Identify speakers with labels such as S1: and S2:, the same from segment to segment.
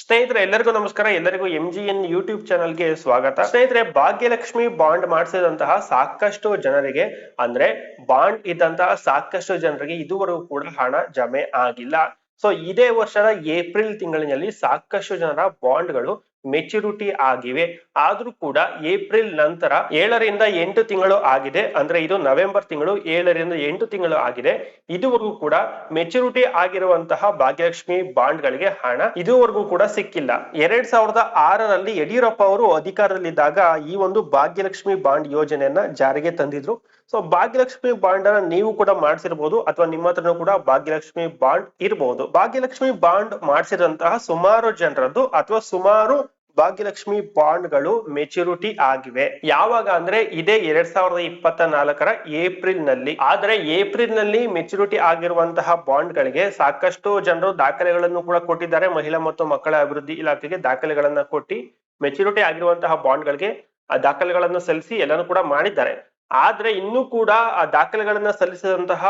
S1: ಸ್ನೇಹಿತರೆ, ಎಲ್ಲರಿಗೂ ನಮಸ್ಕಾರ. ಎಲ್ಲರಿಗೂ ಎಂ ಜಿ ಎನ್ ಯೂಟ್ಯೂಬ್ ಚಾನಲ್ಗೆ ಸ್ವಾಗತ. ಸ್ನೇಹಿತರೆ, ಭಾಗ್ಯಲಕ್ಷ್ಮಿ ಬಾಂಡ್ ಮಾಡಿಸಿದಂತಹ ಸಾಕಷ್ಟು ಜನರಿಗೆ, ಅಂದ್ರೆ ಬಾಂಡ್ ಇದ್ದಂತಹ ಸಾಕಷ್ಟು ಜನರಿಗೆ ಇದುವರೆಗೂ ಕೂಡ ಹಣ ಜಮೆ ಆಗಿಲ್ಲ. ಸೊ ಇದೇ ವರ್ಷದ ಏಪ್ರಿಲ್ ತಿಂಗಳಿನಲ್ಲಿ ಸಾಕಷ್ಟು ಜನರ ಬಾಂಡ್ಗಳು ಮೆಚುರಿಟಿ ಆಗಿವೆ. ಆದ್ರೂ ಕೂಡ ಏಪ್ರಿಲ್ ನಂತರ ಏಳರಿಂದ ಎಂಟು ತಿಂಗಳು ಆಗಿದೆ. ಅಂದ್ರೆ ಇದು ನವೆಂಬರ್ ತಿಂಗಳು ಏಳರಿಂದ ಎಂಟು ತಿಂಗಳು ಆಗಿದೆ. ಇದುವರೆಗೂ ಕೂಡ ಮೆಚುರಿಟಿ ಆಗಿರುವಂತಹ ಭಾಗ್ಯಲಕ್ಷ್ಮಿ ಬಾಂಡ್ಗಳಿಗೆ ಹಣ ಇದುವರೆಗೂ ಕೂಡ ಸಿಕ್ಕಿಲ್ಲ. ಎರಡ್ ಸಾವಿರದ ಆರರಲ್ಲಿ ಯಡಿಯೂರಪ್ಪ ಅವರು ಅಧಿಕಾರದಲ್ಲಿದ್ದಾಗ ಈ ಒಂದು ಭಾಗ್ಯಲಕ್ಷ್ಮಿ ಬಾಂಡ್ ಯೋಜನೆಯನ್ನ ಜಾರಿಗೆ ತಂದಿದ್ರು. ಸೊ ಭಾಗ್ಯಲಕ್ಷ್ಮಿ ಬಾಂಡ್ ಅನ್ನ ನೀವು ಕೂಡ ಮಾಡಿಸಿರ್ಬೋದು ಅಥವಾ ನಿಮ್ಮ ಹತ್ರನೂ ಕೂಡ ಭಾಗ್ಯಲಕ್ಷ್ಮಿ ಬಾಂಡ್ ಇರಬಹುದು ಭಾಗ್ಯಲಕ್ಷ್ಮಿ ಬಾಂಡ್ ಮಾಡಿಸಿದಂತಹ ಸುಮಾರು ಜನರದ್ದು ಅಥವಾ ಸುಮಾರು ಭಾಗ್ಯಲಕ್ಷ್ಮಿ ಬಾಂಡ್ಗಳು ಮೆಚುರಿಟಿ ಆಗಿವೆ. ಯಾವಾಗ ಅಂದ್ರೆ ಇದೇ ಎರಡ್ ಸಾವಿರದ ಇಪ್ಪತ್ತ ನಾಲ್ಕರ ಏಪ್ರಿಲ್ನಲ್ಲಿ ಆದ್ರೆ ಏಪ್ರಿಲ್ನಲ್ಲಿ ಮೆಚುರಿಟಿ ಆಗಿರುವಂತಹ ಬಾಂಡ್ ಗಳಿಗೆ ಸಾಕಷ್ಟು ಜನರು ದಾಖಲೆಗಳನ್ನು ಕೂಡ ಕೊಟ್ಟಿದ್ದಾರೆ. ಮಹಿಳಾ ಮತ್ತು ಮಕ್ಕಳ ಅಭಿವೃದ್ಧಿ ಇಲಾಖೆಗೆ ದಾಖಲೆಗಳನ್ನ ಕೊಟ್ಟಿ ಮೆಚುರಿಟಿ ಆಗಿರುವಂತಹ ಬಾಂಡ್ ಗಳಿಗೆ ಆ ದಾಖಲೆಗಳನ್ನು ಸಲ್ಲಿಸಿ ಎಲ್ಲಾನು ಕೂಡ ಮಾಡಿದ್ದಾರೆ. ಆದ್ರೆ ಇನ್ನೂ ಕೂಡ ಆ ದಾಖಲೆಗಳನ್ನ ಸಲ್ಲಿಸಿದಂತಹ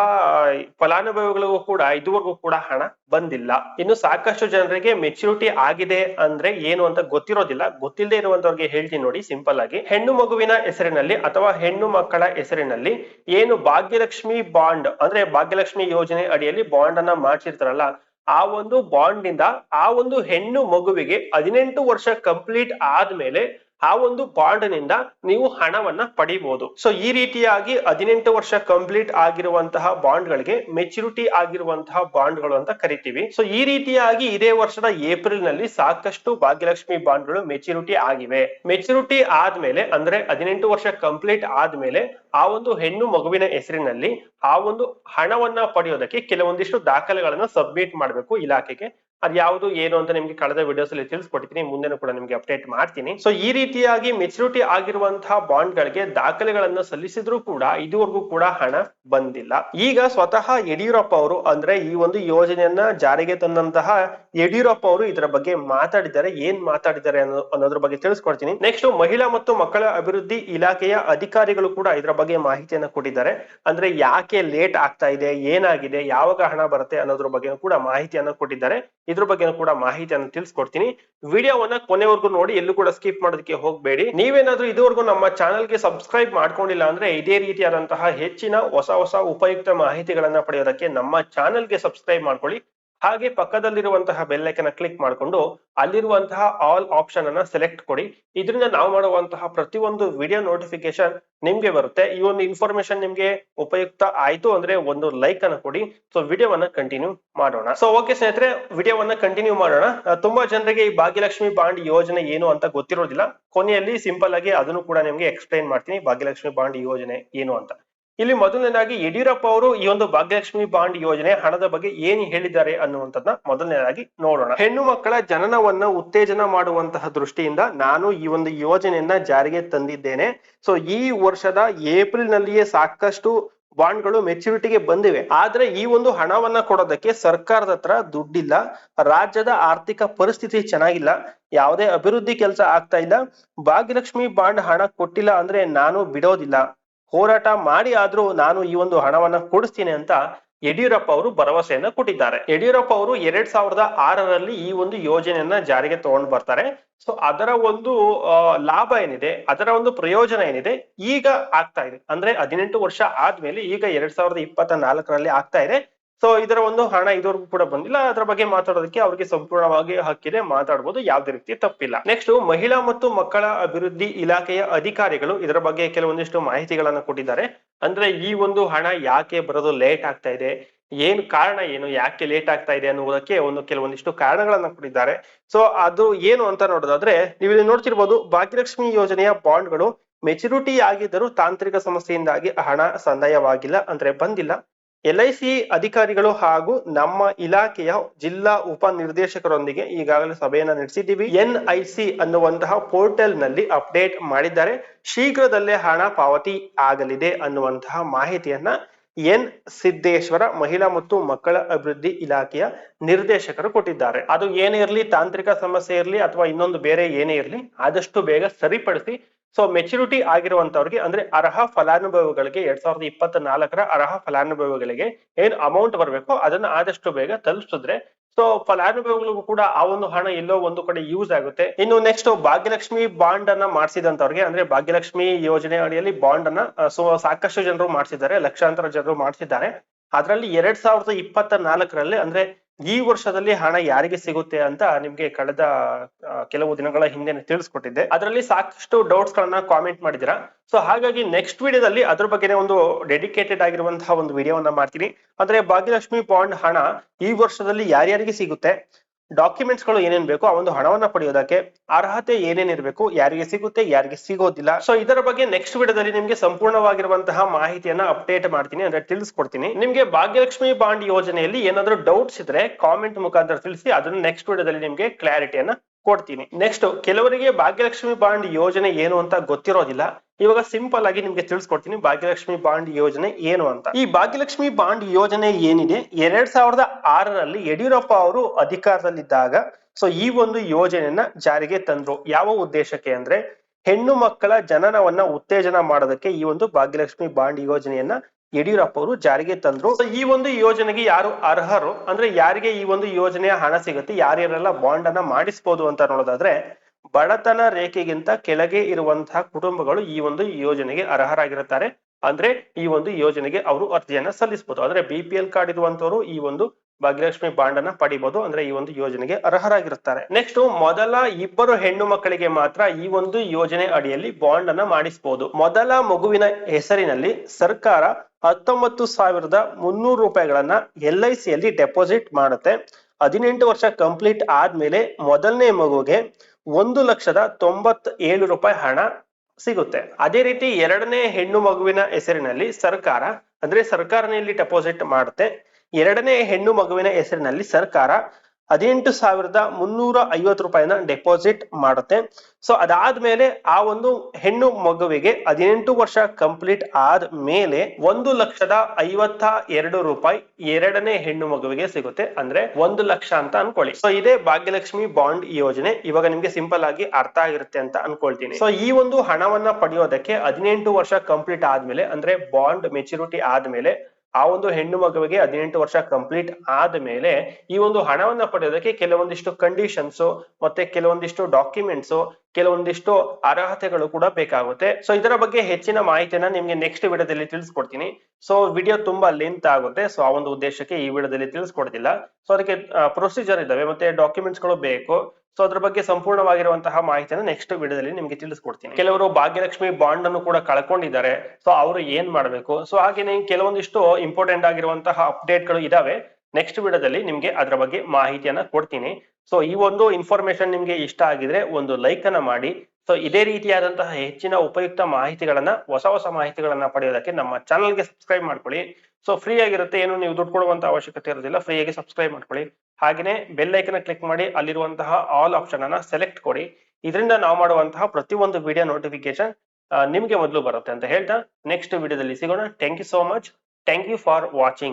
S1: ಫಲಾನುಭವಿಗಳಿಗೂ ಕೂಡ, ಇದುವರೆಗೂ ಕೂಡ ಹಣ ಬಂದಿಲ್ಲ. ಇನ್ನು ಸಾಕಷ್ಟು ಜನರಿಗೆ ಮೆಚುರಿಟಿ ಆಗಿದೆ ಅಂದ್ರೆ ಏನು ಅಂತ ಗೊತ್ತಿರೋದಿಲ್ಲ. ಗೊತ್ತಿಲ್ಲದೆ ಇರುವಂತವ್ರಿಗೆ ಹೇಳ್ತೀನಿ ನೋಡಿ ಸಿಂಪಲ್ ಆಗಿ. ಹೆಣ್ಣು ಮಗುವಿನ ಹೆಸರಿನಲ್ಲಿ ಅಥವಾ ಹೆಣ್ಣು ಮಕ್ಕಳ ಹೆಸರಿನಲ್ಲಿ ಏನು ಭಾಗ್ಯಲಕ್ಷ್ಮಿ ಬಾಂಡ್ ಅಂದ್ರೆ ಭಾಗ್ಯಲಕ್ಷ್ಮಿ ಯೋಜನೆ ಅಡಿಯಲ್ಲಿ ಬಾಂಡ್ ಅನ್ನ ಮಾಡಿಸಿರ್ತಾರಲ್ಲ, ಆ ಒಂದು ಬಾಂಡ್ನಿಂದ ಆ ಒಂದು ಹೆಣ್ಣು ಮಗುವಿಗೆ ಹದಿನೆಂಟು ವರ್ಷ ಕಂಪ್ಲೀಟ್ ಆದ್ಮೇಲೆ ಆ ಒಂದು ಬಾಂಡ್ನಿಂದ ನೀವು ಹಣವನ್ನ ಪಡಿಬಹುದು ಸೊ ಈ ರೀತಿಯಾಗಿ ಹದಿನೆಂಟು ವರ್ಷ ಕಂಪ್ಲೀಟ್ ಆಗಿರುವಂತಹ ಬಾಂಡ್ ಗಳಿಗೆ ಮೆಚುರಿಟಿ ಆಗಿರುವಂತಹ ಬಾಂಡ್ಗಳು ಅಂತ ಕರಿತೀವಿ. ಸೊ ಈ ರೀತಿಯಾಗಿ ಇದೇ ವರ್ಷದ ಏಪ್ರಿಲ್ನಲ್ಲಿ ಸಾಕಷ್ಟು ಭಾಗ್ಯಲಕ್ಷ್ಮಿ ಬಾಂಡ್ಗಳು ಮೆಚುರಿಟಿ ಆಗಿವೆ. ಮೆಚುರಿಟಿ ಆದ್ಮೇಲೆ, ಅಂದ್ರೆ ಹದಿನೆಂಟು ವರ್ಷ ಕಂಪ್ಲೀಟ್ ಆದ್ಮೇಲೆ ಆ ಒಂದು ಹೆಣ್ಣು ಮಗುವಿನ ಹೆಸರಿನಲ್ಲಿ ಆ ಒಂದು ಹಣವನ್ನ ಪಡೆಯೋದಕ್ಕೆ ಕೆಲವೊಂದಿಷ್ಟು ದಾಖಲೆಗಳನ್ನ ಸಬ್ಮಿಟ್ ಮಾಡಬೇಕು ಇಲಾಖೆಗೆ. ಯಾವುದು ಏನು ಅಂತ ನಿಮ್ಗೆ ಕಳೆದ ವಿಡಿಯೋಸ್ ಅಲ್ಲಿ ತಿಳಿಸ್ಕೊಟ್ಟಿದ್ದೀನಿ, ಮುಂದೆನೂ ಕೂಡ ನಿಮ್ಗೆ ಅಪ್ಡೇಟ್ ಮಾಡ್ತೀನಿ. ಸೊ ಈ ರೀತಿಯಾಗಿ ಮೆಚುರಿಟಿ ಆಗಿರುವಂತಹ ಬಾಂಡ್ ಗಳಿಗೆ ದಾಖಲೆಗಳನ್ನ ಸಲ್ಲಿಸಿದ್ರು ಕೂಡ ಇದುವರೆಗೂ ಕೂಡ ಹಣ ಬಂದಿಲ್ಲ. ಈಗ ಸ್ವತಃ ಯಡಿಯೂರಪ್ಪ ಅವರು ಅಂದ್ರೆ ಈ ಒಂದು ಯೋಜನೆಯನ್ನ ಜಾರಿಗೆ ತಂದಂತಹ ಯಡಿಯೂರಪ್ಪ ಅವರು ಇದರ ಬಗ್ಗೆ ಮಾತಾಡಿದ್ದಾರೆ. ಏನ್ ಮಾತಾಡಿದ್ದಾರೆ ಅನ್ನೋ, ಅನ್ನೋದ್ರ ಬಗ್ಗೆ ತಿಳಿಸ್ಕೊಡ್ತೀನಿ. ನೆಕ್ಸ್ಟ್ ಮಹಿಳಾ ಮತ್ತು ಮಕ್ಕಳ ಅಭಿವೃದ್ಧಿ ಇಲಾಖೆಯ ಅಧಿಕಾರಿಗಳು ಕೂಡ ಇದರ ಬಗ್ಗೆ ಮಾಹಿತಿಯನ್ನ ಕೊಟ್ಟಿದ್ದಾರೆ. ಅಂದ್ರೆ ಯಾಕೆ ಲೇಟ್ ಆಗ್ತಾ ಇದೆ, ಏನಾಗಿದೆ, ಯಾವಾಗ ಹಣ ಬರುತ್ತೆ ಅನ್ನೋದ್ರ ಬಗ್ಗೆ ಕೂಡ ಮಾಹಿತಿಯನ್ನ ಕೊಟ್ಟಿದ್ದಾರೆ. ಇದ್ರ ಬಗ್ಗೆ ಕೂಡ ಮಾಹಿತಿಯನ್ನು ತಿಳಿಸ್ಕೊಡ್ತೀನಿ. ವಿಡಿಯೋವನ್ನ ಕೊನೆವರೆಗೂ ನೋಡಿ, ಎಲ್ಲೂ ಕೂಡ ಸ್ಕಿಪ್ ಮಾಡೋದಕ್ಕೆ ಹೋಗಬೇಡಿ. ನೀವೇನಾದ್ರೂ ಇದುವರೆಗೂ ನಮ್ಮ ಚಾನಲ್ಗೆ ಸಬ್ಸ್ಕ್ರೈಬ್ ಮಾಡ್ಕೊಂಡಿಲ್ಲ ಅಂದ್ರೆ ಇದೇ ರೀತಿಯಾದಂತಹ ಹೆಚ್ಚಿನ ಹೊಸ ಹೊಸ ಉಪಯುಕ್ತ ಮಾಹಿತಿಗಳನ್ನ ಪಡೆಯೋದಕ್ಕೆ ನಮ್ಮ ಚಾನಲ್ಗೆ ಸಬ್ಸ್ಕ್ರೈಬ್ ಮಾಡ್ಕೊಳ್ಳಿ. ಹಾಗೆ ಪಕ್ಕದಲ್ಲಿರುವಂತಹ ಬೆಲ್ಲೈಕನ್ನ ಕ್ಲಿಕ್ ಮಾಡಿಕೊಂಡು ಅಲ್ಲಿರುವಂತಹ ಆಲ್ ಆಪ್ಷನ್ ಅನ್ನ ಸೆಲೆಕ್ಟ್ ಕೊಡಿ. ಇದರಿಂದ ನಾವು ಮಾಡುವಂತಹ ಪ್ರತಿಯೊಂದು ವಿಡಿಯೋ ನೋಟಿಫಿಕೇಶನ್ ನಿಮ್ಗೆ ಬರುತ್ತೆ. ಈ ಒಂದು ಇನ್ಫಾರ್ಮೇಶನ್ ನಿಮ್ಗೆ ಉಪಯುಕ್ತ ಆಯ್ತು ಅಂದ್ರೆ ಒಂದು ಲೈಕ್ ಅನ್ನ ಕೊಡಿ. ಸೊ ವಿಡಿಯೋವನ್ನ ಕಂಟಿನ್ಯೂ ಮಾಡೋಣ. ಸೊ ಓಕೆ ಸ್ನೇಹಿತರೆ ವಿಡಿಯೋವನ್ನ ಕಂಟಿನ್ಯೂ ಮಾಡೋಣ. ತುಂಬಾ ಜನರಿಗೆ ಈ ಭಾಗ್ಯಲಕ್ಷ್ಮಿ ಬಾಂಡ್ ಯೋಜನೆ ಏನು ಅಂತ ಗೊತ್ತಿರೋದಿಲ್ಲ. ಕೊನೆಯಲ್ಲಿ ಸಿಂಪಲ್ ಆಗಿ ಅದನ್ನು ಕೂಡ ನಿಮ್ಗೆ ಎಕ್ಸ್ಪ್ಲೈನ್ ಮಾಡ್ತೀನಿ. ಭಾಗ್ಯಲಕ್ಷ್ಮಿ ಬಾಂಡ್ ಯೋಜನೆ ಏನು ಅಂತ. ಇಲ್ಲಿ ಮೊದಲನೇದಾಗಿ ಯಡಿಯೂರಪ್ಪ ಅವರು ಈ ಒಂದು ಭಾಗ್ಯಲಕ್ಷ್ಮಿ ಬಾಂಡ್ ಯೋಜನೆ ಹಣದ ಬಗ್ಗೆ ಏನ್ ಹೇಳಿದ್ದಾರೆ ಅನ್ನುವಂಥದ್ನ ಮೊದಲನೇದಾಗಿ ನೋಡೋಣ. ಹೆಣ್ಣು ಮಕ್ಕಳ ಜನನವನ್ನ ಉತ್ತೇಜನ ಮಾಡುವಂತಹ ದೃಷ್ಟಿಯಿಂದ ನಾನು ಈ ಒಂದು ಯೋಜನೆಯನ್ನ ಜಾರಿಗೆ ತಂದಿದ್ದೇನೆ. ಸೊ ಈ ವರ್ಷದ ಏಪ್ರಿಲ್ ನಲ್ಲಿಯೇ ಸಾಕಷ್ಟು ಬಾಂಡ್ಗಳು ಮೆಚುರಿಟಿಗೆ ಬಂದಿವೆ. ಆದ್ರೆ ಈ ಒಂದು ಹಣವನ್ನ ಕೊಡೋದಕ್ಕೆ ಸರ್ಕಾರದ ಹತ್ರ ದುಡ್ಡಿಲ್ಲ. ರಾಜ್ಯದ ಆರ್ಥಿಕ ಪರಿಸ್ಥಿತಿ ಚೆನ್ನಾಗಿಲ್ಲ. ಯಾವುದೇ ಅಭಿವೃದ್ಧಿ ಕೆಲಸ ಆಗ್ತಾ ಇಲ್ಲ. ಭಾಗ್ಯಲಕ್ಷ್ಮಿ ಬಾಂಡ್ ಹಣ ಕೊಟ್ಟಿಲ್ಲ ಅಂದ್ರೆ ನಾನು ಬಿಡೋದಿಲ್ಲ. ಹೋರಾಟ ಮಾಡಿ ಆದ್ರೂ ನಾನು ಈ ಒಂದು ಹಣವನ್ನ ಕೊಡಿಸ್ತೀನಿ ಅಂತ ಯಡಿಯೂರಪ್ಪ ಅವರು ಭರವಸೆಯನ್ನ ಕೊಟ್ಟಿದ್ದಾರೆ. ಯಡಿಯೂರಪ್ಪ ಅವರು ಎರಡ್ ಸಾವಿರದ ಆರರಲ್ಲಿ ಈ ಒಂದು ಯೋಜನೆಯನ್ನ ಜಾರಿಗೆ ತಗೊಂಡ್ ಬರ್ತಾರೆ. ಸೊ ಅದರ ಒಂದು ಲಾಭ ಏನಿದೆ, ಅದರ ಒಂದು ಪ್ರಯೋಜನ ಏನಿದೆ, ಈಗ ಆಗ್ತಾ ಇದೆ. ಅಂದ್ರೆ ಹದಿನೆಂಟು ವರ್ಷ ಆದ್ಮೇಲೆ ಈಗ ಎರಡ್ ಸಾವಿರದ ಇಪ್ಪತ್ತ ನಾಲ್ಕರಲ್ಲಿ ಆಗ್ತಾ ಇದೆ. ಸೊ ಇದರ ಒಂದು ಹಣ ಇದುವರೆಗೂ ಕೂಡ ಬಂದಿಲ್ಲ. ಅದರ ಬಗ್ಗೆ ಮಾತಾಡೋದಕ್ಕೆ ಅವರಿಗೆ ಸಂಪೂರ್ಣವಾಗಿ ಹಕ್ಕಿದೆ. ಮಾತಾಡಬಹುದು ಯಾವ್ದೇ ರೀತಿ ತಪ್ಪಿಲ್ಲ. ನೆಕ್ಸ್ಟ್ ಮಹಿಳಾ ಮತ್ತು ಮಕ್ಕಳ ಅಭಿವೃದ್ಧಿ ಇಲಾಖೆಯ ಅಧಿಕಾರಿಗಳು ಇದರ ಬಗ್ಗೆ ಕೆಲವೊಂದಿಷ್ಟು ಮಾಹಿತಿಗಳನ್ನ ಕೊಟ್ಟಿದ್ದಾರೆ. ಅಂದ್ರೆ ಈ ಒಂದು ಹಣ ಯಾಕೆ ಬರೋದು ಲೇಟ್ ಆಗ್ತಾ ಇದೆ? ಏನ್ ಕಾರಣ ಏನು? ಯಾಕೆ ಲೇಟ್ ಆಗ್ತಾ ಇದೆ ಅನ್ನುವುದಕ್ಕೆ ಒಂದು ಕೆಲವೊಂದಿಷ್ಟು ಕಾರಣಗಳನ್ನ ಕೊಟ್ಟಿದ್ದಾರೆ. ಸೊ ಅದು ಏನು ಅಂತ ನೋಡೋದಾದ್ರೆ, ನೀವು ಇಲ್ಲಿ ನೋಡ್ತಿರ್ಬೋದು, ಭಾಗ್ಯಲಕ್ಷ್ಮಿ ಯೋಜನೆಯ ಬಾಂಡ್ಗಳು ಮೆಚುರಿಟಿ ಆಗಿದ್ದರೂ ತಾಂತ್ರಿಕ ಸಮಸ್ಯೆಯಿಂದಾಗಿ ಹಣ ಸಂದಾಯವಾಗಿಲ್ಲ. ಅಂದ್ರೆ ಬಂದಿಲ್ಲ. ಎಲ್ ಐ ಸಿ ಅಧಿಕಾರಿಗಳು ಹಾಗೂ ನಮ್ಮ ಇಲಾಖೆಯ ಜಿಲ್ಲಾ ಉಪ ನಿರ್ದೇಶಕರೊಂದಿಗೆ ಈಗಾಗಲೇ ಸಭೆಯನ್ನು ನಡೆಸಿದ್ದೀವಿ. ಎನ್ ಐ ಸಿ ಅನ್ನುವಂತಹ ಪೋರ್ಟಲ್ನಲ್ಲಿ ಅಪ್ಡೇಟ್ ಮಾಡಿದ್ದಾರೆ. ಶೀಘ್ರದಲ್ಲೇ ಹಣ ಪಾವತಿ ಆಗಲಿದೆ ಅನ್ನುವಂತಹ ಮಾಹಿತಿಯನ್ನ ಎನ್ ಸಿದ್ದೇಶ್ವರ ಮಹಿಳಾ ಮತ್ತು ಮಕ್ಕಳ ಅಭಿವೃದ್ಧಿ ಇಲಾಖೆಯ ನಿರ್ದೇಶಕರು ಕೊಟ್ಟಿದ್ದಾರೆ. ಅದು ಏನೇ ಇರಲಿ, ತಾಂತ್ರಿಕ ಸಮಸ್ಯೆ ಇರಲಿ ಅಥವಾ ಇನ್ನೊಂದು ಬೇರೆ ಏನೇ ಇರಲಿ, ಆದಷ್ಟು ಬೇಗ ಸರಿಪಡಿಸಿ ಸೊ ಮೆಚುರಿಟಿ ಆಗಿರುವಂತವ್ರಿಗೆ ಅಂದ್ರೆ ಅರ್ಹ ಫಲಾನುಭವಿಗಳಿಗೆ ಎರಡ್ ಸಾವಿರದ ಇಪ್ಪತ್ತ ನಾಲ್ಕರ ಅರ್ಹ ಫಲಾನುಭವಿಗಳಿಗೆ ಏನ್ ಅಮೌಂಟ್ ಬರಬೇಕು ಅದನ್ನ ಆದಷ್ಟು ಬೇಗ ತಲುಪಿಸಿದ್ರೆ ಸೊ ಫಲಾನುಭವಿಗಳಿಗೂ ಕೂಡ ಆ ಒಂದು ಹಣ ಎಲ್ಲೋ ಒಂದು ಕಡೆ ಯೂಸ್ ಆಗುತ್ತೆ. ಇನ್ನು ನೆಕ್ಸ್ಟ್ ಭಾಗ್ಯಲಕ್ಷ್ಮಿ ಬಾಂಡ್ ಅನ್ನ ಮಾಡಿಸಿದಂತವ್ರಿಗೆ ಅಂದ್ರೆ ಭಾಗ್ಯಲಕ್ಷ್ಮಿ ಯೋಜನೆ ಅಡಿಯಲ್ಲಿ ಬಾಂಡ್ ಅನ್ನ ಸೊ, ಸಾಕಷ್ಟು ಜನರು ಮಾಡಿಸಿದ್ದಾರೆ, ಲಕ್ಷಾಂತರ ಜನರು ಮಾಡಿಸಿದ್ದಾರೆ. ಅದರಲ್ಲಿ ಎರಡ್ ಸಾವಿರದ ಇಪ್ಪತ್ತ ನಾಲ್ಕರಲ್ಲಿ ಅಂದ್ರೆ ಈ ವರ್ಷದಲ್ಲಿ ಹಣ ಯಾರಿಗೆ ಸಿಗುತ್ತೆ ಅಂತ ನಿಮ್ಗೆ ಕಳೆದ ಕೆಲವು ದಿನಗಳ ಹಿಂದೆ ತಿಳಿಸ್ಕೊಟ್ಟಿದ್ದೆ. ಅದರಲ್ಲಿ ಸಾಕಷ್ಟು ಡೌಟ್ಸ್ ಗಳನ್ನ ಕಾಮೆಂಟ್ ಮಾಡಿದಿರಾ ಸೊ ಹಾಗಾಗಿ ನೆಕ್ಸ್ಟ್ ವಿಡಿಯೋದಲ್ಲಿ ಅದ್ರ ಬಗ್ಗೆನೇ ಒಂದು ಡೆಡಿಕೇಟೆಡ್ ಆಗಿರುವಂತಹ ಒಂದು ವಿಡಿಯೋವನ್ನ ಮಾಡ್ತೀನಿ. ಅಂದ್ರೆ ಭಾಗ್ಯಲಕ್ಷ್ಮಿ ಬಾಂಡ್ ಹಣ ಈ ವರ್ಷದಲ್ಲಿ ಯಾರ್ಯಾರಿಗೆ ಸಿಗುತ್ತೆ? ಡಾಕ್ಯುಮೆಂಟ್ಸ್ಗಳು ಏನೇನ್ ಬೇಕು ಆ ಒಂದು ಹಣವನ್ನ ಪಡೆಯೋದಕ್ಕೆ ಅರ್ಹತೆ ಏನೇನ್ ಇರಬೇಕು, ಯಾರಿಗೆ ಸಿಗುತ್ತೆ, ಯಾರಿಗೆ ಸಿಗೋದಿಲ್ಲ. ಸೊ ಇದರ ಬಗ್ಗೆ ನೆಕ್ಸ್ಟ್ ವಿಡಿಯೋದಲ್ಲಿ ನಿಮ್ಗೆ ಸಂಪೂರ್ಣವಾಗಿರುವಂತಹ ಮಾಹಿತಿಯನ್ನ ಅಪ್ಡೇಟ್ ಮಾಡ್ತೀನಿ, ಅಂದ್ರೆ ತಿಳಿಸ್ಕೊಡ್ತೀನಿ. ನಿಮ್ಗೆ ಭಾಗ್ಯಲಕ್ಷ್ಮಿ ಬಾಂಡ್ ಯೋಜನೆಯಲ್ಲಿ ಏನಾದ್ರೂ ಡೌಟ್ಸ್ ಇದ್ರೆ ಕಾಮೆಂಟ್ ಮುಖಾಂತರ ತಿಳಿಸಿ, ಅದನ್ನ ನೆಕ್ಸ್ಟ್ ವಿಡಿಯೋದಲ್ಲಿ ನಿಮ್ಗೆ ಕ್ಲಾರಿಟಿಯನ್ನ ಕೊಡ್ತೀನಿ. ನೆಕ್ಸ್ಟ್ ಕೆಲವರಿಗೆ ಭಾಗ್ಯಲಕ್ಷ್ಮಿ ಬಾಂಡ್ ಯೋಜನೆ ಏನು ಅಂತ ಗೊತ್ತಿರೋದಿಲ್ಲ. ಇವಾಗ ಸಿಂಪಲ್ ಆಗಿ ನಿಮ್ಗೆ ತಿಳಿಸ್ಕೊಡ್ತೀನಿ. ಭಾಗ್ಯಲಕ್ಷ್ಮಿ ಬಾಂಡ್ ಯೋಜನೆ ಏನು ಅಂತ. ಈ ಭಾಗ್ಯಲಕ್ಷ್ಮಿ ಬಾಂಡ್ ಯೋಜನೆ ಏನಿದೆ? ಎರಡ್ ಸಾವಿರದ ಆರರಲ್ಲಿ ಯಡಿಯೂರಪ್ಪ ಅವರು ಅಧಿಕಾರದಲ್ಲಿದ್ದಾಗ ಸೊ ಈ ಒಂದು ಯೋಜನೆಯನ್ನ ಜಾರಿಗೆ ತಂದ್ರು. ಯಾವ ಉದ್ದೇಶಕ್ಕೆ ಅಂದ್ರೆ ಹೆಣ್ಣು ಮಕ್ಕಳ ಜನನವನ್ನ ಉತ್ತೇಜನ ಮಾಡೋದಕ್ಕೆ ಈ ಒಂದು ಭಾಗ್ಯಲಕ್ಷ್ಮಿ ಬಾಂಡ್ ಯೋಜನೆಯನ್ನ ಯಡಿಯೂರಪ್ಪ ಅವರು ಜಾರಿಗೆ ತಂದ್ರು. ಸೊ ಈ ಒಂದು ಯೋಜನೆಗೆ ಯಾರು ಅರ್ಹರು? ಅಂದ್ರೆ ಯಾರಿಗೆ ಈ ಒಂದು ಯೋಜನೆಯ ಹಣ ಸಿಗುತ್ತೆ? ಯಾರ್ಯಾರೆಲ್ಲ ಬಾಂಡ್ ಅನ್ನ ಮಾಡಿಸ್ಬೋದು ಅಂತ ನೋಡೋದಾದ್ರೆ ಬಡತನ ರೇಖೆಗಿಂತ ಕೆಳಗೆ ಇರುವಂತಹ ಕುಟುಂಬಗಳು ಈ ಒಂದು ಯೋಜನೆಗೆ ಅರ್ಹರಾಗಿರುತ್ತಾರೆ. ಅಂದ್ರೆ ಈ ಒಂದು ಯೋಜನೆಗೆ ಅವರು ಅರ್ಜಿಯನ್ನ ಸಲ್ಲಿಸಬಹುದು ಅಂದ್ರೆ ಬಿ ಪಿ ಎಲ್ ಕಾರ್ಡ್ ಇರುವಂತವರು ಈ ಒಂದು ಭಾಗ್ಯಲಕ್ಷ್ಮಿ ಬಾಂಡ್ ಅನ್ನ ಪಡಿಬಹುದು ಅಂದ್ರೆ ಈ ಒಂದು ಯೋಜನೆಗೆ ಅರ್ಹರಾಗಿರುತ್ತಾರೆ. ನೆಕ್ಸ್ಟ್ ಮೊದಲ ಇಬ್ಬರು ಹೆಣ್ಣು ಮಕ್ಕಳಿಗೆ ಮಾತ್ರ ಈ ಒಂದು ಯೋಜನೆ ಅಡಿಯಲ್ಲಿ ಬಾಂಡ್ ಅನ್ನ ಮಾಡಿಸಬಹುದು ಮೊದಲ ಮಗುವಿನ ಹೆಸರಿನಲ್ಲಿ ಸರ್ಕಾರ ಹತ್ತೊಂಬತ್ತು ಸಾವಿರದ ಮುನ್ನೂರು ರೂಪಾಯಿಗಳನ್ನ ಎಲ್ ಐ ಸಿಯಲ್ಲಿ ಡೆಪಾಸಿಟ್ ಮಾಡುತ್ತೆ. ಹದಿನೆಂಟು ವರ್ಷ ಕಂಪ್ಲೀಟ್ ಆದ್ಮೇಲೆ ಮೊದಲನೇ ಮಗುಗೆ ಒಂದು ಲಕ್ಷದ ತೊಂಬತ್ ಏಳು ರೂಪಾಯಿ ಹಣ ಸಿಗುತ್ತೆ. ಅದೇ ರೀತಿ ಎರಡನೇ ಹೆಣ್ಣು ಮಗುವಿನ ಹೆಸರಿನಲ್ಲಿ ಸರ್ಕಾರ, ಅಂದ್ರೆ ಸರ್ಕಾರನೇ ಇಲ್ಲಿ ಡೆಪಾಸಿಟ್ ಮಾಡುತ್ತೆ. ಎರಡನೇ ಹೆಣ್ಣು ಮಗುವಿನ ಹೆಸರಿನಲ್ಲಿ ಸರ್ಕಾರ ಹದಿನೆಂಟು ಸಾವಿರದ ಮುನ್ನೂರ ಐವತ್ತು ರೂಪಾಯಿನ ಡೆಪಾಸಿಟ್ ಮಾಡುತ್ತೆ. ಸೊ ಅದಾದ್ಮೇಲೆ ಆ ಒಂದು ಹೆಣ್ಣು ಮಗುವಿಗೆ ಹದಿನೆಂಟು ವರ್ಷ ಕಂಪ್ಲೀಟ್ ಆದ ಮೇಲೆ ಒಂದು ಲಕ್ಷದ ಐವತ್ತ ಎರಡು ರೂಪಾಯಿ ಎರಡನೇ ಹೆಣ್ಣು ಮಗುವಿಗೆ ಸಿಗುತ್ತೆ. ಅಂದ್ರೆ ಒಂದು ಲಕ್ಷ ಅಂತ ಅನ್ಕೊಳ್ಳಿ. ಸೊ ಇದೇ ಭಾಗ್ಯಲಕ್ಷ್ಮಿ ಬಾಂಡ್ ಯೋಜನೆ ಇವಾಗ ನಿಮ್ಗೆ ಸಿಂಪಲ್ ಆಗಿ ಅರ್ಥ ಆಗಿರುತ್ತೆ ಅಂತ ಅನ್ಕೊಳ್ತೀನಿ. ಸೊ ಈ ಒಂದು ಹಣವನ್ನ ಪಡೆಯೋದಕ್ಕೆ ಹದಿನೆಂಟು ವರ್ಷ ಕಂಪ್ಲೀಟ್ ಆದ್ಮೇಲೆ, ಅಂದ್ರೆ ಬಾಂಡ್ ಮೆಚುರಿಟಿ ಆದ್ಮೇಲೆ ಆ ಒಂದು ಹೆಣ್ಣು ಮಗುವಿಗೆ ಹದಿನೆಂಟು ವರ್ಷ ಕಂಪ್ಲೀಟ್ ಆದ ಮೇಲೆ ಈ ಒಂದು ಹಣವನ್ನ ಪಡೆಯೋದಕ್ಕೆ ಕೆಲವೊಂದಿಷ್ಟು ಕಂಡೀಷನ್ಸ್ ಮತ್ತೆ ಕೆಲವೊಂದಿಷ್ಟು ಡಾಕ್ಯುಮೆಂಟ್ಸ್ ಕೆಲವೊಂದಿಷ್ಟು ಅರ್ಹತೆಗಳು ಕೂಡ ಬೇಕಾಗುತ್ತೆ. ಸೊ ಇದರ ಬಗ್ಗೆ ಹೆಚ್ಚಿನ ಮಾಹಿತಿಯನ್ನ ನಿಮ್ಗೆ ನೆಕ್ಸ್ಟ್ ವಿಡಿಯೋದಲ್ಲಿ ತಿಳಿಸ್ಕೊಡ್ತೀನಿ. ಸೊ ವಿಡಿಯೋ ತುಂಬಾ ಲೆಂತ್ ಆಗುತ್ತೆ. ಸೊ ಆ ಒಂದು ಉದ್ದೇಶಕ್ಕೆ ಈ ವಿಡಿಯೋದಲ್ಲಿ ತಿಳಿಸ್ಕೊಡ್ತಿಲ್ಲ. ಸೊ ಅದಕ್ಕೆ ಪ್ರೊಸೀಜರ್ ಇದಾವೆ ಮತ್ತೆ ಡಾಕ್ಯುಮೆಂಟ್ಸ್ಗಳು ಬೇಕು. ಸೊ ಅದ್ರ ಬಗ್ಗೆ ಸಂಪೂರ್ಣವಾಗಿರುವಂತಹ ಮಾಹಿತಿಯನ್ನು ನೆಕ್ಸ್ಟ್ ವಿಡಿಯೋದಲ್ಲಿ ನಿಮಗೆ ತಿಳಿಸ್ಕೊಡ್ತೀನಿ. ಕೆಲವರು ಭಾಗ್ಯಲಕ್ಷ್ಮಿ ಬಾಂಡ್ ಅನ್ನು ಕೂಡ ಕಳ್ಕೊಂಡಿದ್ದಾರೆ. ಸೊ ಅವರು ಏನ್ ಮಾಡಬೇಕು? ಸೊ ಹಾಗೇನೆ ಕೆಲವೊಂದಿಷ್ಟು ಇಂಪಾರ್ಟೆಂಟ್ ಆಗಿರುವಂತಹ ಅಪ್ಡೇಟ್ಗಳು ಇದಾವೆ. ನೆಕ್ಸ್ಟ್ ವಿಡಿಯೋದಲ್ಲಿ ನಿಮ್ಗೆ ಅದ್ರ ಬಗ್ಗೆ ಮಾಹಿತಿಯನ್ನ ಕೊಡ್ತೀನಿ. ಸೊ ಈ ಒಂದು ಇನ್ಫಾರ್ಮೇಶನ್ ನಿಮ್ಗೆ ಇಷ್ಟ ಆಗಿದ್ರೆ ಒಂದು ಲೈಕ್ ಅನ್ನ ಮಾಡಿ. ಸೊ ಇದೇ ರೀತಿಯಾದಂತಹ ಹೆಚ್ಚಿನ ಉಪಯುಕ್ತ ಮಾಹಿತಿಗಳನ್ನ, ಹೊಸ ಹೊಸ ಮಾಹಿತಿಗಳನ್ನ ಪಡೆಯೋದಕ್ಕೆ ನಮ್ಮ ಚಾನಲ್ಗೆ ಸಬ್ಸ್ಕ್ರೈಬ್ ಮಾಡ್ಕೊಳ್ಳಿ. ಸೊ ಫ್ರೀ ಆಗಿರುತ್ತೆ, ಏನು ನೀವು ದುಡ್ಡು ಕೊಡುವಂತ ಅವಶ್ಯಕತೆ ಇರೋದಿಲ್ಲ. ಫ್ರೀ ಆಗಿ ಸಬ್ಸ್ಕ್ರೈಬ್ ಮಾಡ್ಕೊಳ್ಳಿ. ಹಾಗೆಯೇ ಬೆಲ್ ಐಕನ್ ಕ್ಲಿಕ್ ಮಾಡಿ, ಅಲ್ಲಿರುವಂತಹ ಆಲ್ ಆಪ್ಷನ್ ಅನ್ನ ಸೆಲೆಕ್ಟ್ ಕೊಡಿ. ಇದರಿಂದ ನಾವು ಮಾಡುವಂತಹ ಪ್ರತಿಯೊಂದು ವಿಡಿಯೋ ನೋಟಿಫಿಕೇಶನ್ ನಿಮ್ಗೆ ಮೊದಲು ಬರುತ್ತೆ ಅಂತ ಹೇಳ್ತಾ ನೆಕ್ಸ್ಟ್ ವಿಡಿಯೋದಲ್ಲಿ ಸಿಗೋಣ. Thank you so much thank you for watching